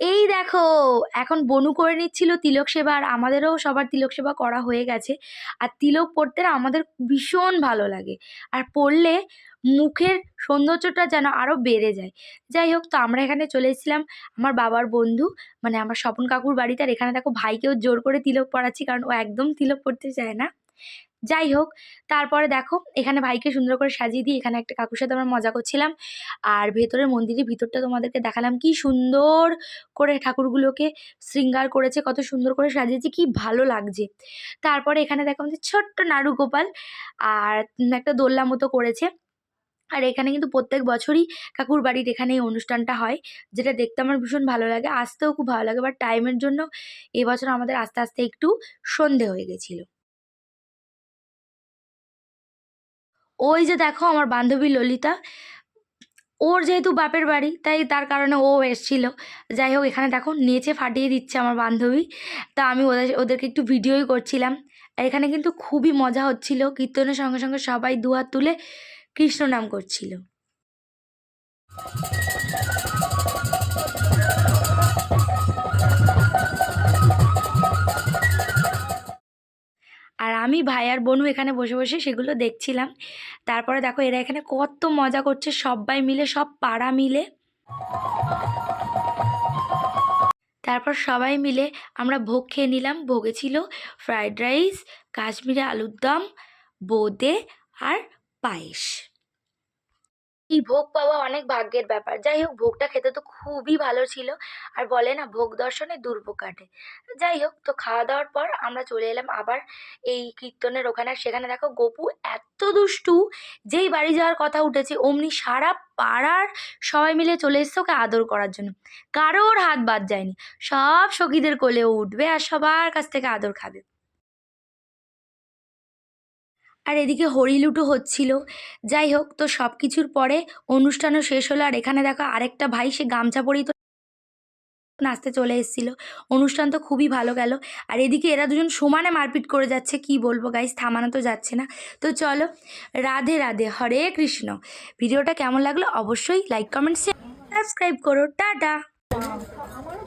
এই দেখো, এখন বনু করে নিচ্ছিল তিলক সেবা আর আমাদেরও সবার তিলক সেবা করা হয়ে গেছে। আর তিলক পড়তে না আমাদের ভীষণ ভালো লাগে। আর পড়লে মুখের সৌন্দর্যটা যেন আরও বেড়ে যায়। যাই হোক, তো আমরা এখানে চলে এসেছিলাম আমার বাবার বন্ধু। মানে আমার স্বপন কাকুর বাড়িতে। আর এখানে দেখো ভাইকেও জোর করে তিলক পড়াচ্ছি কারণ ও একদম তিলক পড়তে চায় না। যাই হোক, তারপরে দেখো, এখানে ভাইকে সুন্দর করে সাজিয়ে দিয়ে এখানে একটা কাকুর সাথে আমরা মজা করছিলাম। আর ভেতরের মন্দিরের ভিতরটা তোমাদেরকে দেখালাম। কি সুন্দর করে ঠাকুরগুলোকে শৃঙ্গার করেছে, কত সুন্দর করে সাজিয়েছে, কি ভালো লাগছে। তারপরে এখানে দেখো আমাদের ছোট্ট নাড়ু গোপাল, আর একটা দোল্লা মতো করেছে। আর এখানে কিন্তু প্রত্যেক বছরই কাকুর বাড়ির এখানে এই অনুষ্ঠানটা হয়, যেটা দেখতে আমার ভীষণ ভালো লাগে, আসতেও খুব ভালো লাগে। বাট টাইমের জন্য এবছর আমাদের আস্তে আস্তে একটু সন্ধে হয়ে গেছিল। ওই যে দেখো আমার বান্ধবী ললিতা, ওর যেহেতু বাপের বাড়ি, তাই তার কারণে ও এসছিল। যাই হোক, এখানে দেখো নেচে ফাটিয়ে দিচ্ছে আমার বান্ধবী। তা আমি ওদের, ওদেরকে একটু ভিডিওই করছিলাম। এখানে কিন্তু খুবই মজা হচ্ছিল। কীর্তনের সঙ্গে সঙ্গে সবাই দুহাত তুলে কৃষ্ণ নাম করছিল। আর আমি ভাই আর বোনু এখানে বসে বসে সেগুলো দেখছিলাম। তারপরে দেখো এরা এখানে কত মজা করছে সবাই মিলে, সব পাড়া মিলে। তারপর সবাই মিলে আমরা ভোগ খেয়ে নিলাম। ভোগে ছিল ফ্রায়েড রাইস, কাশ্মীরি আলুর দম, বোঁদে আর পায়েস। এই ভোগ পাওয়া অনেক ভাগ্যের ব্যাপার। যাই হোক, ভোগটা খেতে তো খুবই ভালো ছিল। আর বলে না, ভোগ দর্শনে দুর্ভোগ কাটে। যাই হোক, তো খাওয়া দাওয়ার পর আমরা চলে এলাম আবার এই কীর্তনের ওখানে। সেখানে দেখো, গপু এত দুষ্টু, যেই বাড়ি যাওয়ার কথা উঠেছে, অমনি সারা পাড়ার সবাই মিলে চলে এসছে ওকে আদর করার জন্য। কারোর হাত বাদ যায়নি। সব সখীদের কোলেও উঠবে আর সবার কাছ থেকে আদর খাবে। আর এদিকে হরিলুটো হচ্ছিল। যাই হোক, তো সব কিছুর পরে অনুষ্ঠানও শেষ হলো। আর এখানে দেখো আরেকটা ভাই, সে গামছা পরেই তো নাচতে চলে এসেছিল। অনুষ্ঠান তো খুবই ভালো গেল। আর এদিকে এরা দুজন সমানে মারপিট করে যাচ্ছে, কি বলব গাইস থামানো তো যাচ্ছে না। তো চলো, রাধে রাধে, হরে কৃষ্ণ। ভিডিওটা কেমন লাগল অবশ্যই লাইক কমেন্ট শেয়ার সাবস্ক্রাইব করো। টাটা!